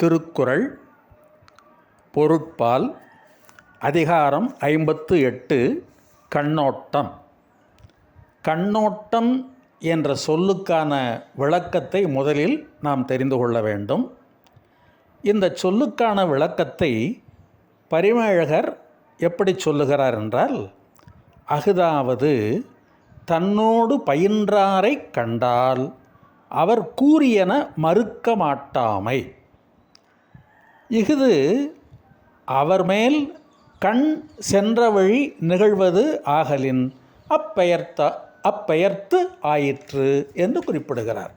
திருக்குறள் பொருட்பால் அதிகாரம் ஐம்பத்து எட்டு கண்ணோட்டம். கண்ணோட்டம் என்ற சொல்லுக்கான விளக்கத்தை முதலில் நாம் தெரிந்து கொள்ள வேண்டும். இந்த சொல்லுக்கான விளக்கத்தை பரிமேழகர் எப்படி சொல்லுகிறார் என்றால் அஃதாவது தன்னோடு பயின்றாரைக் கண்டால் அவர் கூறியன மறுக்க மாட்டாமை இஃது அவர் மேல் கண் சென்ற வழி நிகழ்வது ஆகலின் அப்பெயர்த்த அப்பெயர்த்து ஆயிற்று என்று குறிப்பிடுகிறார்.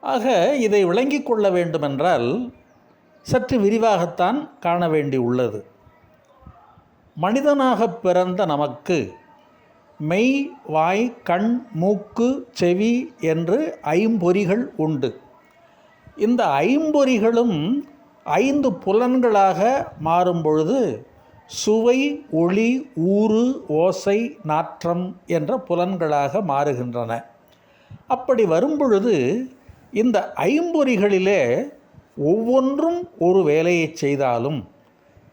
ஆக இதை விளங்கிக் கொள்ள வேண்டுமென்றால் சற்று விரிவாகத்தான் காண வேண்டி உள்ளது. மனிதனாக பிறந்த நமக்கு மெய் வாய் கண் மூக்கு செவி என்று ஐம்பொறிகள் உண்டு. இந்த ஐம்பொறிகளும் ஐந்து புலன்களாக மாறும் பொழுது சுவை ஒளி ஊறு ஓசை நாற்றம் என்ற புலன்களாக மாறுகின்றன. அப்படி வரும்பொழுது இந்த ஐம்பொறிகளிலே ஒவ்வொன்றும் ஒரு வேலையை செய்தாலும்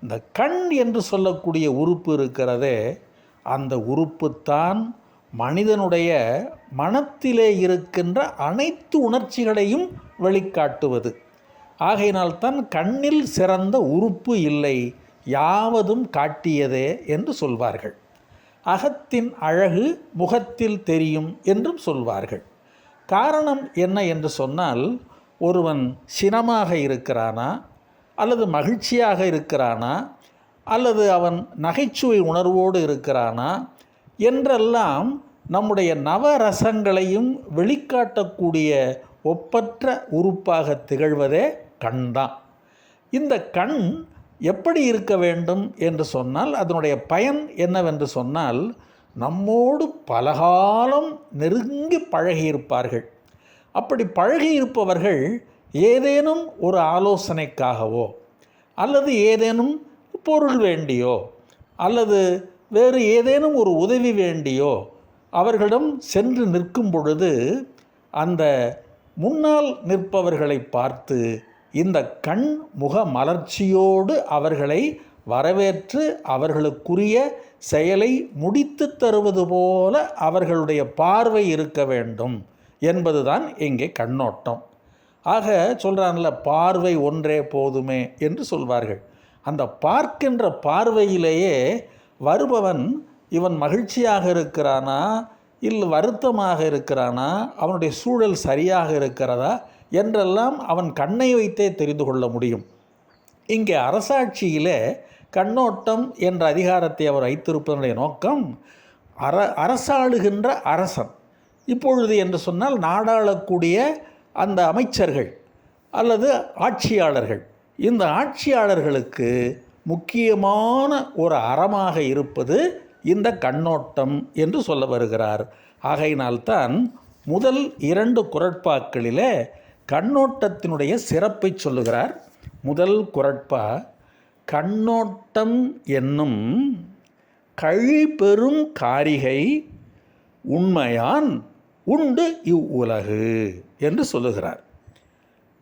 இந்த கண் என்று சொல்லக்கூடிய உறுப்பு இருக்கிறதே அந்த உறுப்புத்தான் மனிதனுடைய மனத்திலே இருக்கின்ற அனைத்து உணர்ச்சிகளையும் வெளிக்காட்டுவது. ஆகையினால்தான் கண்ணில் சிறந்த உறுப்பு இல்லை யாவதும் காட்டியதே என்று சொல்வார்கள். அகத்தின் அழகு முகத்தில் தெரியும் என்றும் சொல்வார்கள். காரணம் என்ன என்று சொன்னால் ஒருவன் சினமாக இருக்கிறானா அல்லது மகிழ்ச்சியாக இருக்கிறானா அல்லது அவன் நகைச்சுவை உணர்வோடு இருக்கிறானா என்றெல்லாம் நம்முடைய நவரசங்களையும் வெளிக்காட்டக்கூடிய ஒப்பற்ற உறுப்பாக திகழ்வதே கண் தான். இந்த கண் எப்படி இருக்க வேண்டும் என்று சொன்னால் அதனுடைய பயன் என்னவென்று சொன்னால் நம்மோடு பலகாலம் நெருங்கி பழகியிருப்பார்கள். அப்படி பழகியிருப்பவர்கள் ஏதேனும் ஒரு ஆலோசனைக்காகவோ அல்லது ஏதேனும் பொருள் வேண்டியோ அல்லது வேறு ஏதேனும் ஒரு உதவி வேண்டியோ அவர்களிடம் சென்று நிற்கும் பொழுது அந்த முன்னால் நிற்பவர்களை பார்த்து இந்த கண் முக மலர்ச்சியோடு அவர்களை வரவேற்று அவர்களுக்குரிய செயலை முடித்து தருவது போல அவர்களுடைய பார்வை இருக்க வேண்டும் என்பதுதான் இங்கே கண்ணோட்டம். ஆக சொல்கிறான்ல பார்வை ஒன்றே போதுமே என்று சொல்வார்கள். அந்த பார்க்கின்ற பார்வையிலேயே வருபவன் இவன் மகிழ்ச்சியாக இருக்கிறானா இல்லை வருத்தமாக இருக்கிறானா அவனுடைய சூழல் சரியாக இருக்கிறதா என்றெல்லாம் அவன் கண்ணை வைத்தே தெரிந்து கொள்ள முடியும். இங்கே அரசாட்சியிலே கண்ணோட்டம் என்ற அதிகாரத்தை அவர் வைத்திருப்பதனுடைய நோக்கம் அர அரசாளுகின்ற அரசன். இப்பொழுது என்று சொன்னால் நாடாளக்கூடிய அந்த அமைச்சர்கள் அல்லது ஆட்சியாளர்கள். இந்த ஆட்சியாளர்களுக்கு முக்கியமான ஒரு அறமாக இருப்பது இந்த கண்ணோட்டம் என்று சொல்ல வருகிறார். ஆகையினால்தான் முதல் இரண்டு குரட்பாக்களிலே கண்ணோட்டத்தினுடைய சிறப்பை சொல்லுகிறார். முதல் குரட்பா கண்ணோட்டம் என்னும் கழிபெரும் காரிகை உண்மையான் உண்டு இவ்வுலகு என்று சொல்லுகிறார்.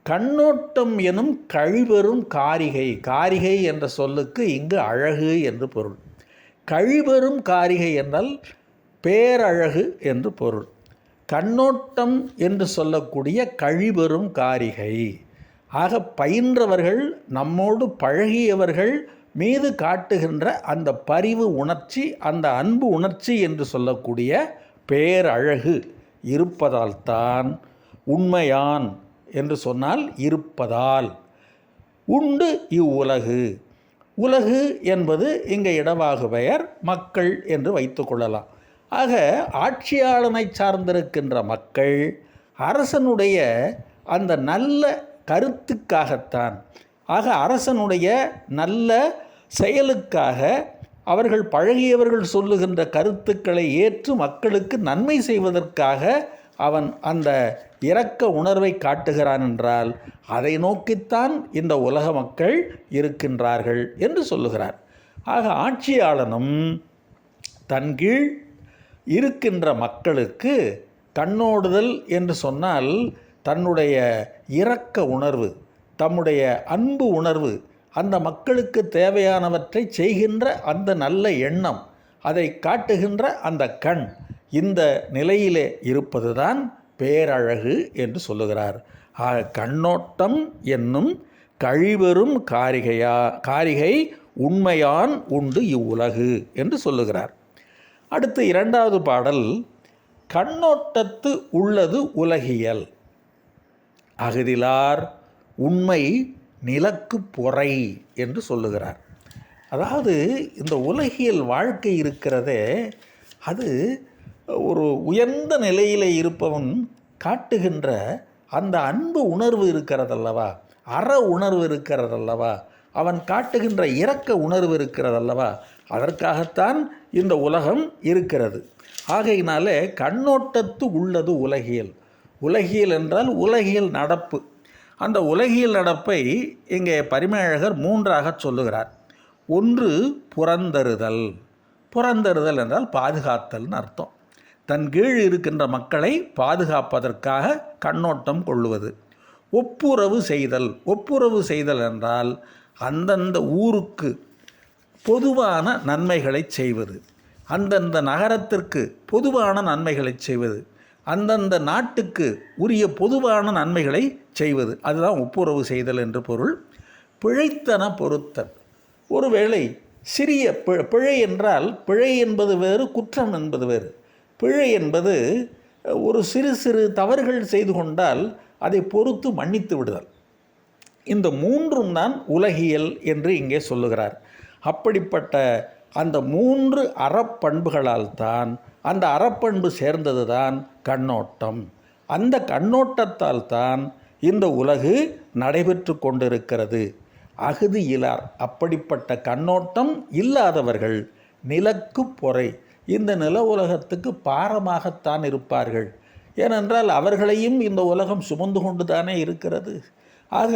கண்ணோட்டம் எனும் கழிபெரும் காரிகை காரிகை என்ற சொல்லுக்கு இங்கு அழகு என்று பொருள். கழிபெறும் காரிகை என்றால் பேரழகு என்று பொருள். கண்ணோட்டம் என்று சொல்லக்கூடிய கழிவெறும் காரிகை. ஆக பயின்றவர்கள் நம்மோடு பழகியவர்கள் மீது காட்டுகின்ற அந்த பரிவு உணர்ச்சி அந்த அன்பு உணர்ச்சி என்று சொல்லக்கூடிய பேரழகு இருப்பதால் தான் உண்மையான் என்று சொன்னால் இருப்பதால். உண்டு இவ்வுலகு. உலகு என்பது இங்கே இடவாகு பெயர் மக்கள் என்று வைத்துக்கொள்ளலாம் ஆக ஆட்சியாளனை சார்ந்திருக்கின்ற மக்கள் அரசனுடைய அந்த நல்ல கருத்துக்காகத்தான். ஆக அரசனுடைய நல்ல செயலுக்காக அவர்கள் பழகியவர்கள் சொல்லுகின்ற கருத்துக்களை ஏற்று மக்களுக்கு நன்மை செய்வதற்காக அவன் அந்த இரக்க உணர்வை காட்டுகிறான் என்றால் அதை நோக்கித்தான் இந்த உலக மக்கள் இருக்கின்றார்கள் என்று சொல்லுகிறார். ஆக ஆட்சியாளனும் தன் கீழ் இருக்கின்ற மக்களுக்கு கண்ணோடுதல் என்று சொன்னால் தன்னுடைய இரக்க உணர்வு தம்முடைய அன்பு உணர்வு அந்த மக்களுக்கு தேவையானவற்றை செய்கின்ற அந்த நல்ல எண்ணம் அதை காட்டுகின்ற அந்த கண் இந்த நிலையிலே இருப்பதுதான் பேரழகு என்று சொல்லுகிறார். ஆக கண்ணோட்டம் என்னும் கழிவெறும் காரிகையா காரிகை உண்மையான் உண்டு இவ்வுலகு என்று சொல்லுகிறார். அடுத்து இரண்டாவது பாடல் கண்ணோட்டத்து உள்ளது உலகியல். அகதிலார் உண்மை நிலக்கு பொறை என்று சொல்லுகிறார். அதாவது இந்த உலகியல் வாழ்க்கை இருக்கிறதே அது ஒரு உயர்ந்த நிலையில் இருப்பவன் காட்டுகின்ற அந்த அன்பு உணர்வு இருக்கிறதல்லவா? அற உணர்வு இருக்கிறதல்லவா? அவன் காட்டுகின்ற இரக்க உணர்வு இருக்கிறதல்லவா? அதற்காகத்தான் இந்த உலகம் இருக்கிறது. ஆகையினாலே கண்ணோட்டத்து உள்ளது உலகியல். உலகியல் என்றால் உலகியல் நடப்பு. அந்த உலகியல் நடப்பை இங்கே பரிமேழகர் மூன்றாக சொல்லுகிறார். ஒன்று புறந்தருதல். புறந்தருதல் என்றால் பாதுகாத்தல்னு அர்த்தம். தன் கீழ் இருக்கின்ற மக்களை பாதுகாப்பதற்காக கண்ணோட்டம் கொள்ளுவது ஒப்புரவு செய்தல். ஒப்புரவு செய்தல் என்றால் அந்தந்த ஊருக்கு பொதுவான நன்மைகளை செய்வது. அந்தந்த நகரத்திற்கு பொதுவான நன்மைகளை செய்வது. அந்தந்த நாட்டுக்கு உரிய பொதுவான நன்மைகளை செய்வது. அதுதான் ஒப்புரவு செய்தல் என்று பொருள். பிழைத்தன பொருத்தல். ஒருவேளை சிறிய பிழை என்றால் பிழை என்பது வேறு குற்றம் என்பது வேறு. பிழை என்பது ஒரு சிறு சிறு தவறுகள் செய்து கொண்டால் அதை பொறுத்து மன்னித்து விடுதல். இந்த மூன்றும் தான் உலகியல் என்று இங்கே சொல்லுகிறார். அப்படிப்பட்ட அந்த மூன்று அறப்பண்புகளால் தான் அந்த அறப்பண்பு சேர்ந்தது தான் கண்ணோட்டம். அந்த கண்ணோட்டத்தால் தான் இந்த உலகு நடைபெற்று கொண்டிருக்கிறது. அகுதி இலார் அப்படிப்பட்ட கண்ணோட்டம் இல்லாதவர்கள் நிலக்கு பொறை. இந்த நில உலகத்துக்கு பாரமாகத்தான் இருப்பார்கள். ஏனென்றால் அவர்களையும் இந்த உலகம் சுமந்து கொண்டு தானே இருக்கிறது. ஆக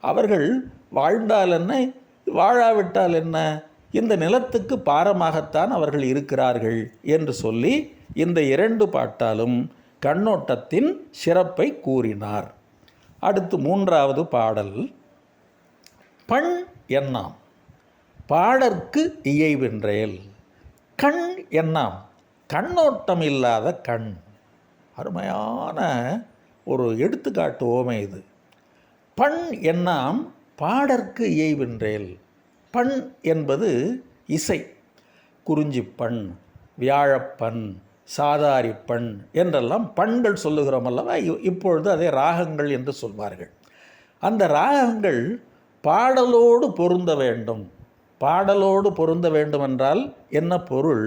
அவர்கள் வாழ்ந்தால் என்ன? வாழாவிட்டால் என்ன? இந்த நிலத்துக்கு பாரமாகத்தான் அவர்கள் இருக்கிறார்கள் என்று சொல்லி இந்த இரண்டு பாட்டாலும் கண்ணோட்டத்தின் சிறப்பை கூறினார். அடுத்து மூன்றாவது பாடல். பண் எண்ணாம். பாடற்கு இயைவென்றேல். கண் எண்ணாம். கண்ணோட்டம் இல்லாத கண். அருமையான ஒரு எடுத்துக்காட்டு ஓமை இது. பண் எண்ணாம் பாடற்கு இயைவென்றேல். பண் என்பது இசை. குறிஞ்சிப்பண் வியாழப்பண் சாதாரிப்பண் என்றெல்லாம் பண்கள் சொல்லுகிறோம் அல்லவா? இப்பொழுது அதே ராகங்கள் என்று சொல்வார்கள். அந்த ராகங்கள் பாடலோடு பொருந்த வேண்டும். பாடலோடு பொருந்த வேண்டுமென்றால் என்ன பொருள்?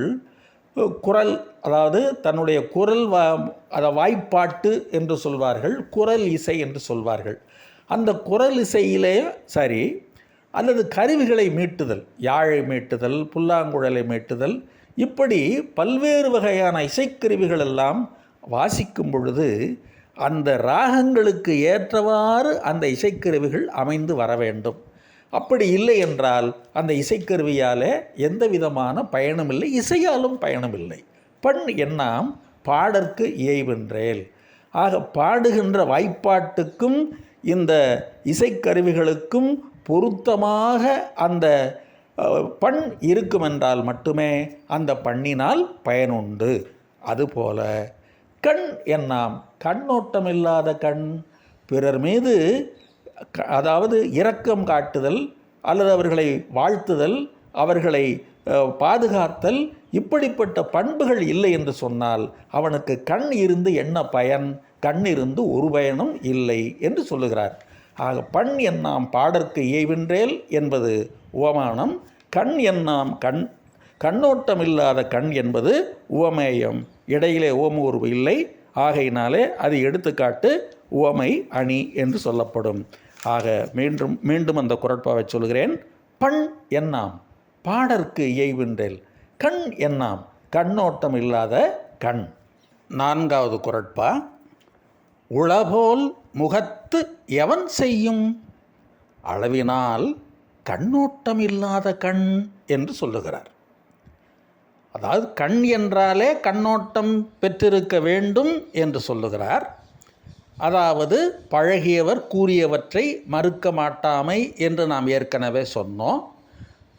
குரல் அதாவது தன்னுடைய குரல் வா அதை வாய்ப்பாட்டு என்று சொல்வார்கள் குரல் இசை என்று சொல்வார்கள். அந்த குரல் இசையிலே சரி அல்லது கருவிகளை மீட்டுதல் யாழை மீட்டுதல் புல்லாங்குழலை மீட்டுதல் இப்படி பல்வேறு வகையான இசைக்கருவிகள் எல்லாம் வாசிக்கும் பொழுது அந்த ராகங்களுக்கு ஏற்றவாறு அந்த இசைக்கருவிகள் அமைந்து வர வேண்டும். அப்படி இல்லை என்றால் அந்த இசைக்கருவியாலே எந்த விதமான பயனும் இல்லை இசையாலும் பயனும் இல்லை. பண் எண்ணாம் பாடற்கு இயைவென்றேல். ஆக பாடுகின்ற வாய்ப்பாட்டுக்கும் இந்த இசைக்கருவிகளுக்கும் பொருத்தமாக அந்த பண் இருக்குமென்றால் மட்டுமே அந்த பண்ணினால் பயனுண்டு. அதுபோல கண் என்னாம் கண்ணோட்டம் இல்லாத கண் பிறர் மீது க- அதாவது இரக்கம் காட்டுதல் அல்லது அவர்களை வாழ்த்துதல் அவர்களை பாதுகாத்தல் இப்படிப்பட்ட பண்புகள் இல்லை என்று சொன்னால் அவனுக்கு கண் இருந்து என்ன பயன்? கண் இருந்து ஒரு பயனும் இல்லை என்று சொல்லுகிறார். ஆக பண் எண்ணாம் பாடற்கு இயைவின்றேல் என்பது உவமானம். கண் எண்ணாம் கண் கண்ணோட்டம் இல்லாத கண் என்பது உவமேயம். இடையிலே உவமூர்வு இல்லை. ஆகையினாலே அது எடுத்துக்காட்டு உவமை அணி என்று சொல்லப்படும். ஆக மீண்டும் மீண்டும் அந்த குரட்பாவை சொல்கிறேன் பண் எண்ணாம் பாடற்கு இயைவின்றேல் கண் எண்ணாம் கண்ணோட்டம் இல்லாத கண் நான்காவது குரட்பா? உளபோல் முகத்து எவன் செய்யும்? அளவினால் கண்ணோட்டம் இல்லாத கண் என்று சொல்லுகிறார். அதாவது கண் என்றாலே கண்ணோட்டம் பெற்றிருக்க வேண்டும் என்று சொல்லுகிறார். அதாவது பழகியவர் கூறியவற்றை மறுக்க மாட்டாமை என்று நாம் ஏற்கனவே சொன்னோம்.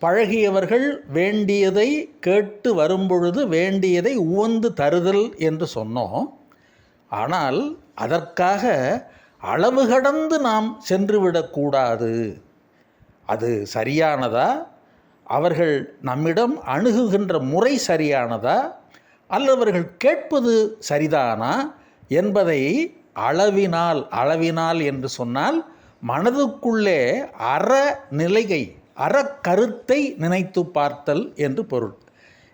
பழகியவர்கள் வேண்டியதை கேட்டு வரும்பொழுது வேண்டியதை உவந்து தருதல் என்று சொன்னோம். ஆனால் அதற்காக அளவு கடந்து நாம் சென்றுவிடக்கூடாது அது சரியானதா? அவர்கள் நம்மிடம் அணுகுகின்ற முறை சரியானதா? அல்லது அவர்கள் கேட்பது சரிதானா? என்பதை அளவினால் அளவினால் என்று சொன்னால் மனதுக்குள்ளே அற நிலையை அறக்கருத்தை நினைத்து பார்த்தல் என்று பொருள்.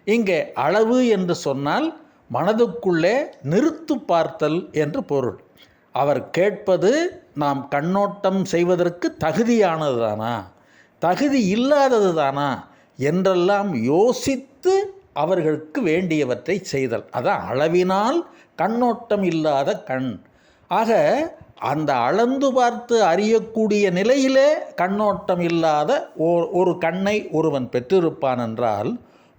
இங்கே அளவு என்று சொன்னால் மனதுக்குள்ளே நிறுத்து பார்த்தல் என்று பொருள். அவர் கேட்பது நாம் கண்ணோட்டம் செய்வதற்கு தகுதியானது தானா தகுதி இல்லாதது தானா? என்றெல்லாம் யோசித்து அவர்களுக்கு வேண்டியவற்றை செய்தல். அதான் அளவினால் கண்ணோட்டம் இல்லாத கண். ஆக அந்த அளந்து பார்த்து அறியக்கூடிய நிலையிலே கண்ணோட்டம் இல்லாத ஒரு கண்ணை ஒருவன் பெற்றிருப்பான் என்றால்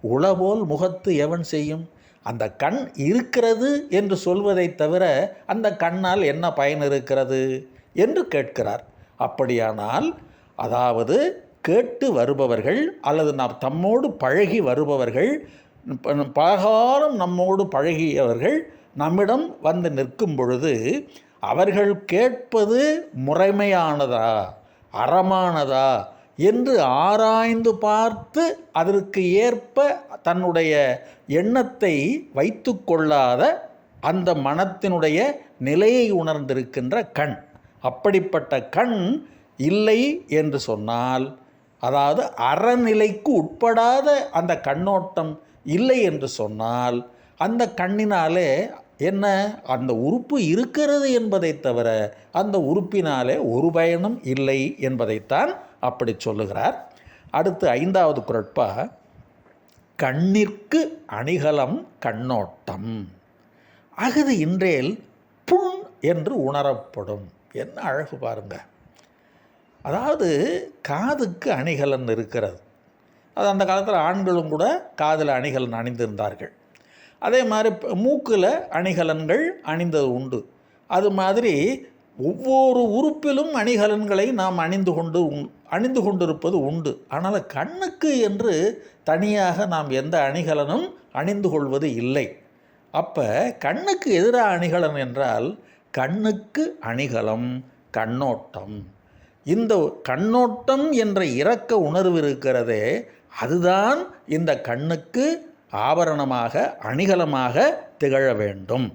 உளவோல் முகத்து எவன் செய்யும்? அந்த கண் இருக்கிறது என்று சொல்வதை தவிர அந்த கண்ணால் என்ன பயன் இருக்கிறது என்று கேட்கிறார். அப்படியானால் அதாவது கேட்டு வருபவர்கள் அல்லது நாம் தம்மோடு பழகி வருபவர்கள் பலகாலம் நம்மோடு பழகியவர்கள் நம்மிடம் வந்து நிற்கும் பொழுது அவர்கள் கேட்பது முறைமையானதா அறமானதா என்று ஆராய்ந்து பார்த்து அதற்கு ஏற்ப தன்னுடைய எண்ணத்தை வைத்து கொள்ளாத அந்த மனத்தினுடைய நிலையை உணர்ந்திருக்கின்ற கண். அப்படிப்பட்ட கண் இல்லை என்று சொன்னால் அதாவது அறநிலைக்கு உட்படாத அந்த கண்ணோட்டம் இல்லை என்று சொன்னால் அந்த கண்ணினாலே என்ன? அந்த உறுப்பு இருக்கிறது என்பதை தவிர அந்த உறுப்பினாலே ஒரு பயனும் இல்லை என்பதைத்தான் அப்படி சொல்லுகிறார். அடுத்து ஐந்தாவது குரட்பா கண்ணிற்கு அணிகலம் கண்ணோட்டம். அகுது இன்றேல் புண் என்று உணரப்படும். என்ன அழகு பாருங்க. அதாவது காதுக்கு அணிகலன் இருக்கிறது. அது அந்த காலத்தில் ஆண்களும் கூட காதில் அணிகலன் அணிந்திருந்தார்கள். அதே மாதிரி மூக்கில் அணிகலன்கள் அணிந்தது உண்டு. அது மாதிரி ஒவ்வொரு உறுப்பிலும் அணிகலன்களை நாம் அணிந்து கொண்டு அணிந்து கொண்டிருப்பது உண்டு. ஆனால் கண்ணுக்கு என்று தனியாக நாம் எந்த அணிகலனும் அணிந்து கொள்வது இல்லை. அப்போ கண்ணுக்கு எதிராக அணிகலன் என்றால் கண்ணுக்கு அணிகலம் கண்ணோட்டம். இந்த கண்ணோட்டம் என்ற இரக்க உணர்வு இருக்கிறதே அதுதான் இந்த கண்ணுக்கு ஆபரணமாக அணிகலமாக திகழ வேண்டும்.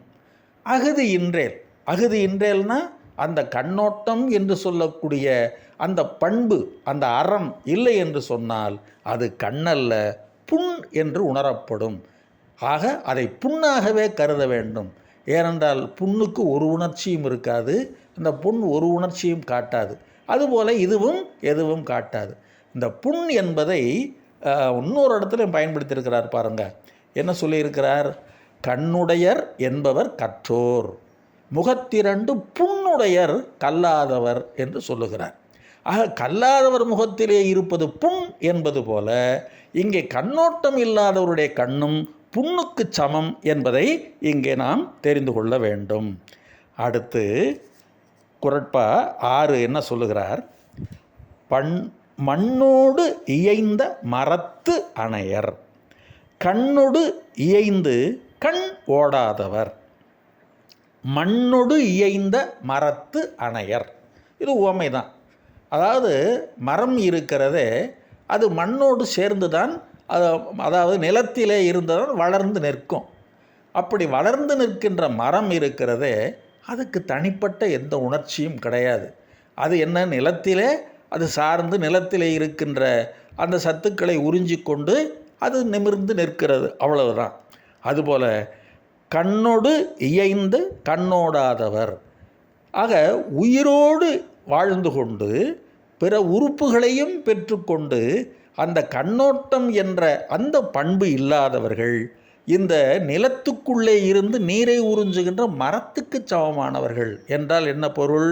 அகுதி இன்றேல். அகுதி இன்றேல்னா அந்த கண்ணோட்டம் என்று சொல்லக்கூடிய அந்த பண்பு அந்த அறம் இல்லை என்று சொன்னால் அது கண்ணல்ல புண் என்று உணரப்படும். ஆக அதை புண்ணாகவே கருத வேண்டும். ஏனென்றால் புண்ணுக்கு ஒரு உணர்ச்சியும் இருக்காது அந்த புண் ஒரு உணர்ச்சியும் காட்டாது. அதுபோல் இதுவும் எதுவும் காட்டாது. இந்த புண் என்பதை இன்னொரு இடத்துல பயன்படுத்தியிருக்கிறார் பாருங்க. என்ன சொல்லியிருக்கிறார்? கண்ணுடையர் என்பவர் கற்றோர். முகத்திரண்டு புண்ணுடையர் கல்லாதவர் என்று சொல்லுகிறார். ஆக கல்லாதவர் முகத்திலே இருப்பது புண் என்பது போல இங்கே கண்ணோட்டம் இல்லாதவருடைய கண்ணும் புண்ணுக்கு சமம் என்பதை இங்கே நாம் தெரிந்து கொள்ள வேண்டும். அடுத்து குரட்பா ஆறு என்ன சொல்லுகிறார்? பண் மண்ணோடு இயைந்த மரத்து அணையர். கண்ணோடு இயைந்து கண் ஓடாதவர். மண்ணொடு இயைந்த மரத்து அணையர். இது உவமை தான் அதாவது மரம் இருக்கிறதே அது மண்ணோடு சேர்ந்து தான் அது அதாவது நிலத்திலே இருந்ததான் வளர்ந்து நிற்கும். அப்படி வளர்ந்து நிற்கின்ற மரம் இருக்கிறதே அதுக்கு தனிப்பட்ட எந்த உணர்ச்சியும் கிடையாது. அது என்ன நிலத்திலே அது சார்ந்து நிலத்திலே இருக்கின்ற அந்த சத்துக்களை உறிஞ்சிக்கொண்டு அது நிமிர்ந்து நிற்கிறது அவ்வளவுதான். அதுபோல் கண்ணோடு இயைந்து கண்ணோடாதவர். ஆக உயிரோடு வாழ்ந்து கொண்டு பிற உறுப்புகளையும் பெற்றுக்கொண்டு அந்த கண்ணோட்டம் என்ற அந்த பண்பு இல்லாதவர்கள் இந்த நிலத்துக்குள்ளே இருந்து நீரை உறிஞ்சுகின்ற மரத்துக்கு சமமானவர்கள் என்றால் என்ன பொருள்?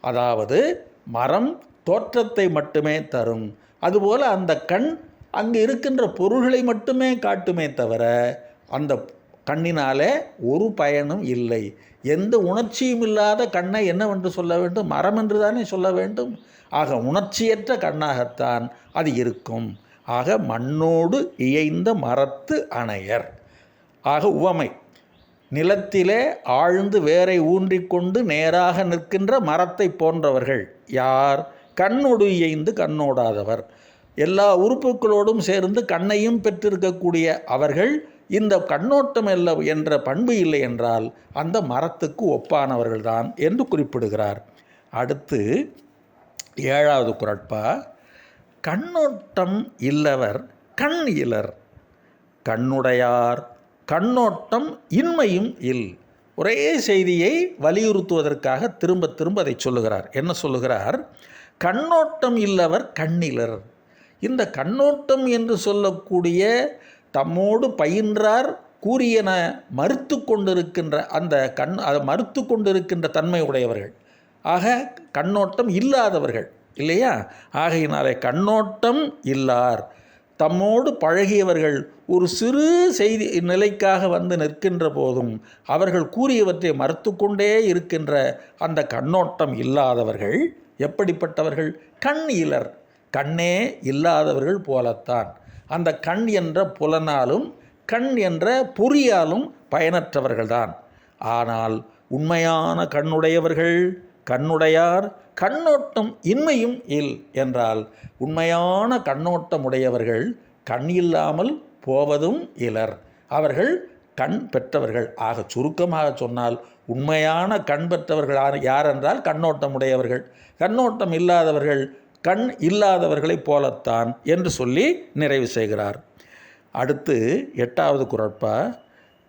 அதாவது மரம் தோற்றத்தை மட்டுமே தரும். அதுபோல் அந்த கண் அங்கு இருக்கின்ற பொருள்களை மட்டுமே காட்டுமே தவிர அந்த கண்ணினாலே ஒரு பயனும் இல்லை. எந்த உணர்ச்சியும் இல்லாத கண்ணை என்னவென்று சொல்ல வேண்டும்? மரம் என்று தானே சொல்ல வேண்டும்? ஆக உணர்ச்சியற்ற கண்ணாகத்தான் அது இருக்கும். ஆக மண்ணோடு இயைந்த மரத்து அணையர். ஆக உவமை. நிலத்திலே ஆழ்ந்து வேரை ஊன்றிக்கொண்டு நேராக நிற்கின்ற மரத்தை போன்றவர்கள் யார்? கண்ணோடு இயைந்து கண்ணோடாதவர். எல்லா உறுப்புகளோடும் சேர்ந்து கண்ணையும் பெற்றிருக்கக்கூடிய அவர்கள் இந்த கண்ணோட்டம் அல்ல என்ற பண்பு இல்லை என்றால் அந்த மரத்துக்கு ஒப்பானவர்கள்தான் என்று குறிப்பிடுகிறார். அடுத்து ஏழாவது குரட்பா கண்ணோட்டம் இல்லவர் கண் இலர் கண்ணுடையார் கண்ணோட்டம் இன்மையும் இல். ஒரே செய்தியை வலியுறுத்துவதற்காக திரும்ப திரும்ப அதை சொல்லுகிறார். என்ன சொல்லுகிறார்? கண்ணோட்டம் இல்லவர் கண்ணிலர். இந்த கண்ணோட்டம் என்று சொல்லக்கூடிய தம்மோடு பயின்றார் கூறியன மறுத்து கொண்டிருக்கின்ற அந்த கண் அதை மறுத்து கொண்டிருக்கின்ற தன்மை உடையவர்கள். ஆக கண்ணோட்டம் இல்லாதவர்கள் இல்லையா? ஆகையினாலே கண்ணோட்டம் இல்லார். தம்மோடு பழகியவர்கள் ஒரு சிறு செய்தி நிலைக்காக வந்து நிற்கின்ற போதும் அவர்கள் கூறியவற்றை மறுத்து கொண்டே இருக்கின்ற அந்த கண்ணோட்டம் இல்லாதவர்கள் எப்படிப்பட்டவர்கள்? கண் இலர். கண்ணே இல்லாதவர்கள் போலத்தான். அந்த கண் என்ற புலனாலும் கண் என்ற பொறியாலும் பயனற்றவர்கள்தான். ஆனால் உண்மையான கண்ணுடையவர்கள் கண்ணுடையார் கண்ணோட்டம் இன்மையும் இல் என்றால் உண்மையான கண்ணோட்டம் உடையவர்கள் கண் இல்லாமல் போவதும் இலர். அவர்கள் கண் பெற்றவர்கள். ஆக சுருக்கமாக சொன்னால் உண்மையான கண் பெற்றவர்கள் யார் என்றால் கண்ணோட்டம் உடையவர்கள் கண்ணோட்டம் இல்லாதவர்கள் கண் இல்லாதவர்களைப் போலத்தான் என்று சொல்லி நிறைவு செய்கிறார். அடுத்து எட்டாவது குரட்பா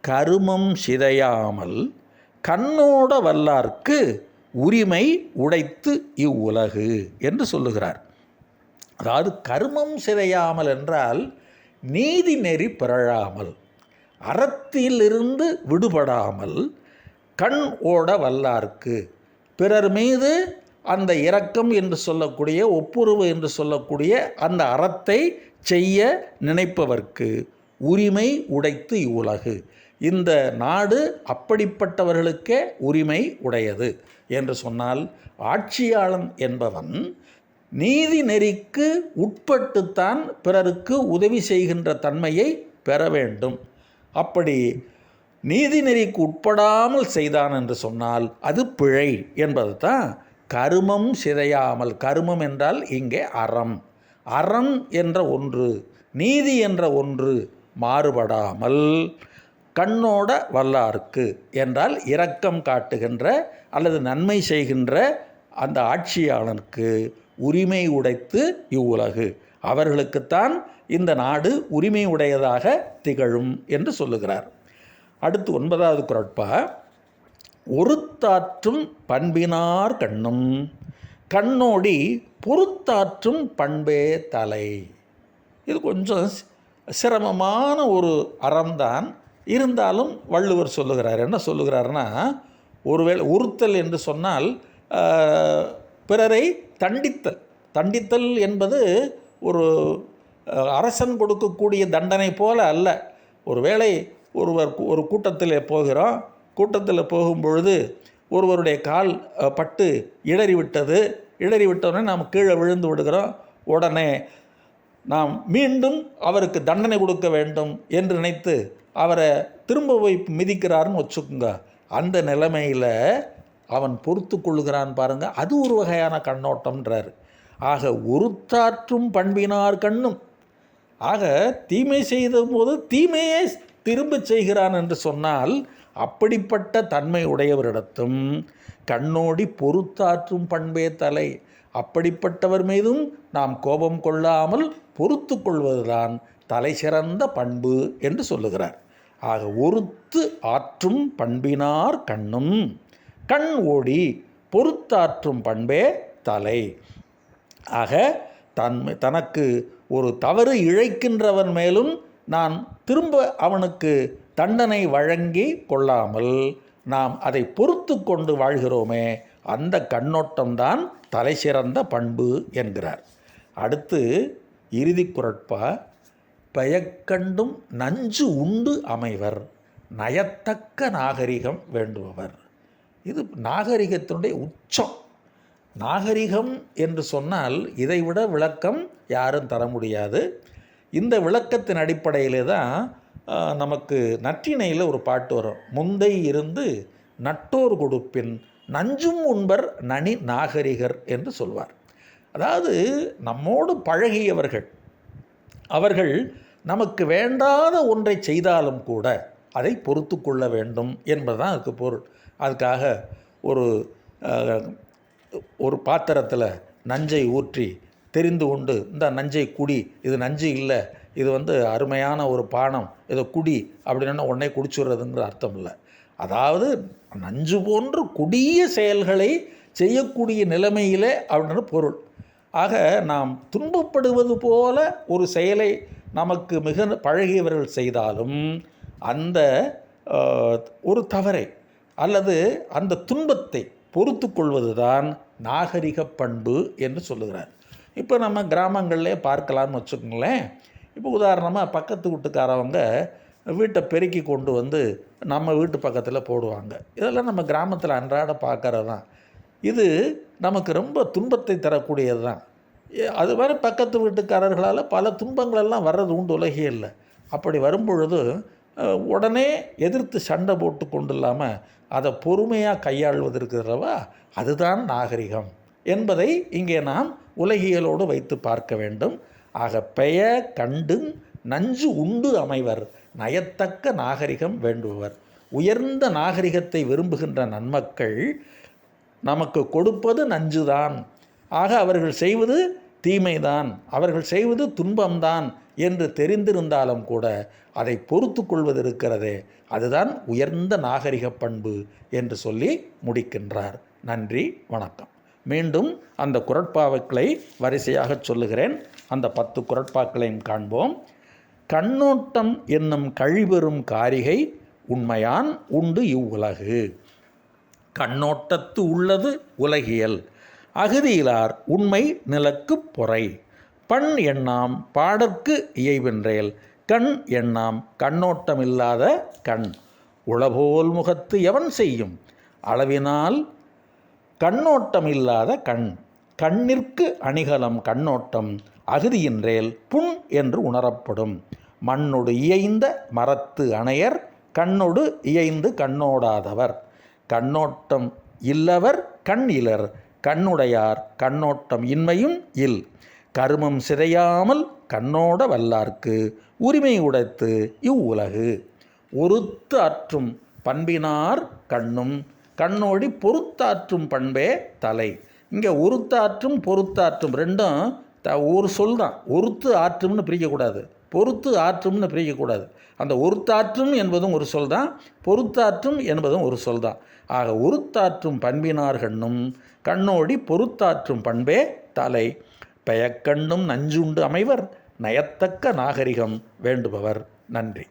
கருமம் சிதையாமல் கண்ணோட வல்லார்க்கு உரிமை உடைத்து இவ்வுலகு என்று சொல்லுகிறார். அதாவது கருமம் சிதையாமல் என்றால் நீதி நெறி பிறழாமல் அறத்திலிருந்து விடுபடாமல் கண் ஓட வல்லார்க்கு பிறர் மீது அந்த இரக்கம் என்று சொல்லக்கூடிய ஒப்புரவு என்று சொல்லக்கூடிய அந்த அறத்தை செய்ய நினைப்பவர்க்கு உரிமை உடைத்து இவ்வுலகு. இந்த நாடு அப்படிப்பட்டவர்களுக்கே உரிமை உடையது என்று சொன்னால் ஆட்சியாளன் என்பவன் நீதி நெறிக்கு உட்பட்டுத்தான் பிறருக்கு உதவி செய்கின்ற தன்மையை பெற வேண்டும். அப்படி நீதி நெறிக்கு உட்படாமல் செய்தான் என்று சொன்னால் அது பிழை என்பது தான் கருமம் சிதையாமல் கருமம் என்றால் இங்கே அறம். அறம் என்ற ஒன்று நீதி என்ற ஒன்று மாறுபடாமல் கண்ணோட வல்லார்க்கு என்றால் இரக்கம் காட்டுகின்ற அல்லது நன்மை செய்கின்ற அந்த ஆட்சியாளனுக்கு உரிமை உடைத்து இவ்வுலகு. அவர்களுக்குத்தான் இந்த நாடு உரிமை உடையதாக திகழும் என்று சொல்லுகிறார். அடுத்து ஒன்பதாவது குரட்பா ஒருத்தாற்றும் பண்பினார் கண்ணும். கண்ணோடி பொறுத்தாற்றும் பண்பே தலை. இது கொஞ்சம் சிரமமான ஒரு அறம்தான். இருந்தாலும் வள்ளுவர் சொல்லுகிறார். என்ன சொல்லுகிறாருன்னா ஒருவேளை உறுத்தல் என்று சொன்னால் பிறரை தண்டித்தல். தண்டித்தல் என்பது ஒரு அரசன் கொடுக்கக்கூடிய தண்டனை போல அல்ல. ஒருவேளை ஒருவர் ஒரு கூட்டத்தில் போகிறோம் கூட்டத்தில் போகும்பொழுது ஒருவருடைய கால் பட்டு இடறிவிட்டது. விட்டது நாம் கீழே விழுந்து விடுகிறோம். உடனே நாம் மீண்டும் அவருக்கு தண்டனை கொடுக்க வேண்டும் என்று நினைத்து அவரை திரும்ப போய் மிதிக்கிறாருன்னு வச்சுக்கோங்க. அந்த நிலைமையில் அவன் பொறுத்து கொள்கிறான் பாருங்கள் அது ஒரு வகையான கண்ணோட்டம்ன்றார். ஆக ஒருத்தாற்றும் பண்பினார் கண்ணும். ஆக தீமை செய்த போது தீமையே திரும்ப செய்கிறான் என்று சொன்னால் அப்படிப்பட்ட தன்மை உடையவரிடத்தும் கண்ணோடி பொறுத்தாற்றும் பண்பே தலை. அப்படிப்பட்டவர் மீதும் நாம் கோபம் கொள்ளாமல் பொறுத்து கொள்வதுதான் தலை சிறந்த பண்பு என்று சொல்லுகிறார். ஆக ஒருத்து ஆற்றும் பண்பினார் கண்ணும் கண் ஓடி பொறுத்தாற்றும் பண்பே தலை. ஆக தன் தனக்கு ஒரு தவறு இழைக்கின்றவன் மேலும் நான் திரும்ப அவனுக்கு தண்டனை வழங்கி கொள்ளாமல் நாம் அதை பொறுத்து கொண்டு வாழ்கிறோமே அந்த கண்ணோட்டம்தான் தலை சிறந்த பண்பு என்கிறார். அடுத்து இறுதி குரட்பா பெயக்கண்டும் நஞ்சு உண்டு அமைவர் நயத்தக்க நாகரிகம் வேண்டுபவர். இது நாகரிகத்தினுடைய உச்சம். நாகரிகம் என்று சொன்னால் இதைவிட விளக்கம் யாரும் தர முடியாது. இந்த விளக்கத்தின் அடிப்படையிலே தான் நமக்கு நற்றிணையில் ஒரு பாட்டு வரும். முந்தை இருந்து நட்டோர் கொடுப்பின் நஞ்சும் உண்பர் நனி நாகரிகர் என்று சொல்வார். அதாவது நம்மோடு பழகியவர்கள் அவர்கள் நமக்கு வேண்டாத ஒன்றை செய்தாலும் கூட அதை பொறுத்து கொள்ள வேண்டும் என்பதுதான் அதுக்கு பொருள். அதுக்காக ஒரு ஒரு பாத்திரத்தில் நஞ்சை ஊற்றி தெரிந்து கொண்டு இந்த நஞ்சை குடி இது நஞ்சு இல்லை இது வந்து அருமையான ஒரு பானம் இதை குடி அப்படின்னா உடனே குடிச்சுடுறதுங்கிற அர்த்தம் இல்லை. அதாவது நஞ்சு போன்று கொடிய செயல்களை செய்யக்கூடிய நிலைமையிலே அப்படின்னு பொருள். ஆக நாம் துன்பப்படுவது போல ஒரு செயலை நமக்கு மிக பழகியவர்கள் செய்தாலும் அந்த ஒரு தவறை அல்லது அந்த துன்பத்தை பொறுத்து கொள்வதுதான் நாகரிக பண்பு என்று சொல்லுகிறார். இப்போ நம்ம கிராமங்கள்லேயே பார்க்கலாம்னு வச்சுக்கோங்களேன். இப்போ உதாரணமாக பக்கத்து வீட்டுக்காரவங்க வீட்டை பெருக்கி கொண்டு வந்து நம்ம வீட்டு பக்கத்தில் போடுவாங்க. இதெல்லாம் நம்ம கிராமத்தில் அன்றாட பார்க்கறது தான் இது நமக்கு ரொம்ப துன்பத்தை தரக்கூடியது தான் அது மாதிரி பக்கத்து வீட்டுக்காரர்களால் பல துன்பங்களெல்லாம் வர்றது உண்டு உலகே இல்லை. அப்படி வரும்பொழுது உடனே எதிர்த்து சண்டை போட்டு கொண்டு இல்லாமல் அதை பொறுமையாக கையாள்வது இருக்கிறவா அதுதான் நாகரிகம். என்பதை இங்கே நாம் உலகியலோடு வைத்து பார்க்க வேண்டும். ஆக பெய கண்டு நஞ்சு உண்டு அமைவர் நயத்தக்க நாகரிகம் வேண்டுபவர். உயர்ந்த நாகரிகத்தை விரும்புகின்ற நன்மக்கள் நமக்கு கொடுப்பது நஞ்சுதான். ஆக அவர்கள் செய்வது தீமைதான். அவர்கள் செய்வது துன்பம்தான் என்று தெரிந்திருந்தாலும் கூட அதை பொறுத்து கொள்வது இருக்கிறதே அதுதான் உயர்ந்த நாகரிக பண்பு என்று சொல்லி முடிக்கின்றார். நன்றி வணக்கம். மீண்டும் அந்த குரட்பாவுக்களை வரிசையாக சொல்லுகிறேன். அந்த பத்து குரட்பாக்களையும் காண்போம். கண்ணோட்டம் என்னும் கழிபெறும் காரிகை உண்மையான் உண்டு இவ்வுலகு. கண்ணோட்டத்து உள்ளது உலகியல். அகதியிலார் உண்மை நிலக்குப் பொறை. பண் எண்ணாம் பாடற்கு இயைவென்றேல். கண் எண்ணாம் கண்ணோட்டமில்லாத கண். உளபோல் முகத்து எவன் செய்யும்? அளவினால் கண்ணோட்டமில்லாத கண். கண்ணிற்கு அணிகலம் கண்ணோட்டம். அகுதியின்றேல் புண் என்று உணரப்படும். மண்ணொடு இயைந்த மரத்து அணையர் கண்ணொடு இயைந்து கண்ணோடாதவர். கண்ணோட்டம் இல்லவர் கண் இலர் கண்ணுடையார் கண்ணோட்டம் இன்மையும் இல். கருமம் சிதையாமல் கண்ணோட வல்லார்க்கு உரிமை உடைத்து இவ்வுலகு ஒருத்து அற்றும் பண்பினார் கண்ணும் கண்ணோடி பொறுத்தாற்றும் பண்பே தலை. இங்கே உருத்தாற்றும் பொறுத்தாற்றும் ரெண்டும் த ஒரு சொல் தான். ஒருத்து ஆற்றும்னு பிரிக்கக்கூடாது. பொறுத்து ஆற்றும்னு பிரிக்கக்கூடாது. அந்த ஒருத்தாற்றும் என்பதும் ஒரு சொல் தான். பொறுத்தாற்றும் என்பதும் ஒரு சொல் தான். ஆக ஒருத்தாற்றும் பண்பினார் கண்ணும் கண்ணோடி பொறுத்தாற்றும் பண்பே தலை. பெயக்கண்ணும் நஞ்சுண்டு அமைவர் நயத்தக்க நாகரிகம் வேண்டுபவர். நன்றி.